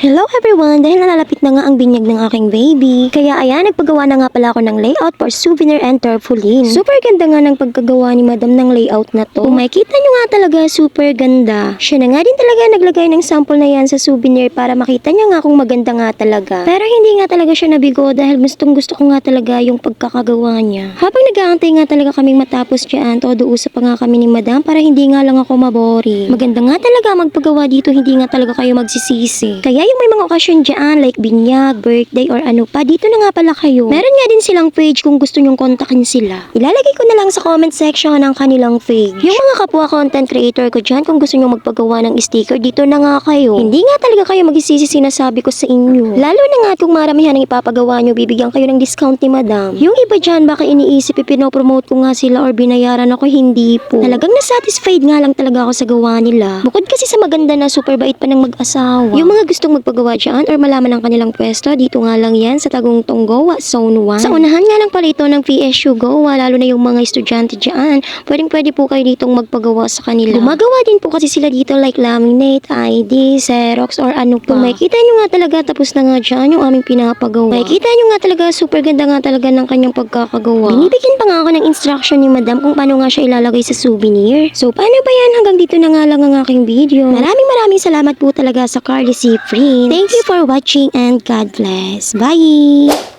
Hello everyone! Dahil nalalapit na nga ang binyag ng aking baby, kaya ayan, nagpagawa na nga pala ako ng layout for souvenir and tarpaulin. Super ganda nga ng pagkagawa ni madam ng layout na to. Kung makikita nyo nga talaga, super ganda. Siya na nga din talaga naglagay ng sample na yan sa souvenir para makita niya nga kung maganda nga talaga. Pero hindi nga talaga siya nabigo dahil gustong gusto ko nga talaga yung pagkakagawa niya. Habang nag-aantay nga talaga kaming matapos dyan, todo usap pa nga kami ni madam para hindi nga lang ako mabori. Maganda nga talaga magpagawa dito, hindi nga talaga kayo magsisisi. Kaya yung may mga okasyon dyan, like binyag, birthday, or ano pa, dito na nga pala kayo. Meron nga din silang page kung gusto nyong kontakin sila. Ilalagay ko na lang sa comment section ng kanilang page. Yung mga kapwa content creator ko dyan, kung gusto nyong magpagawa ng sticker, dito na nga kayo. Hindi nga talaga kayo magsisisi sinasabi ko sa inyo. Lalo na nga kung maramihan ang ipapagawa nyo, bibigyan kayo ng discount ni madam. Yung iba dyan, baka iniisip, ipinopromote ko nga sila or binayaran ako, hindi po. Talagang nasatisfied nga lang talaga ako sa gawa nila. Bukod kasi sa maganda na super bait pa ng mag-asawa. Yung mga gustong magpagawa dyan or malaman ang kanilang pwesto, dito nga lang yan sa Tagungtong Goa, Zone 1. Sa unahan nga lang pala ito ng PSU Goa, lalo na yung mga estudyante dyan. Pwedeng pwede po kayo ditong magpagawa sa kanila. Gumagawa din po kasi sila dito like laminate, ID, Xerox, or ano pa. Kung makikita nyo nga talaga, tapos na nga dyan yung aming pinapagawa. Makikita nyo nga talaga, super ganda nga talaga ng kanyang pagkakagawa. Binibigyan pa nga ako ng instruction ni madam kung paano nga siya ilalagay sa souvenir. So, paano ba yan? Hanggang dito na nga lang ang aking video. Maraming maraming salamat po talaga sa Carly C. Prince. Thank you for watching and God bless. Bye!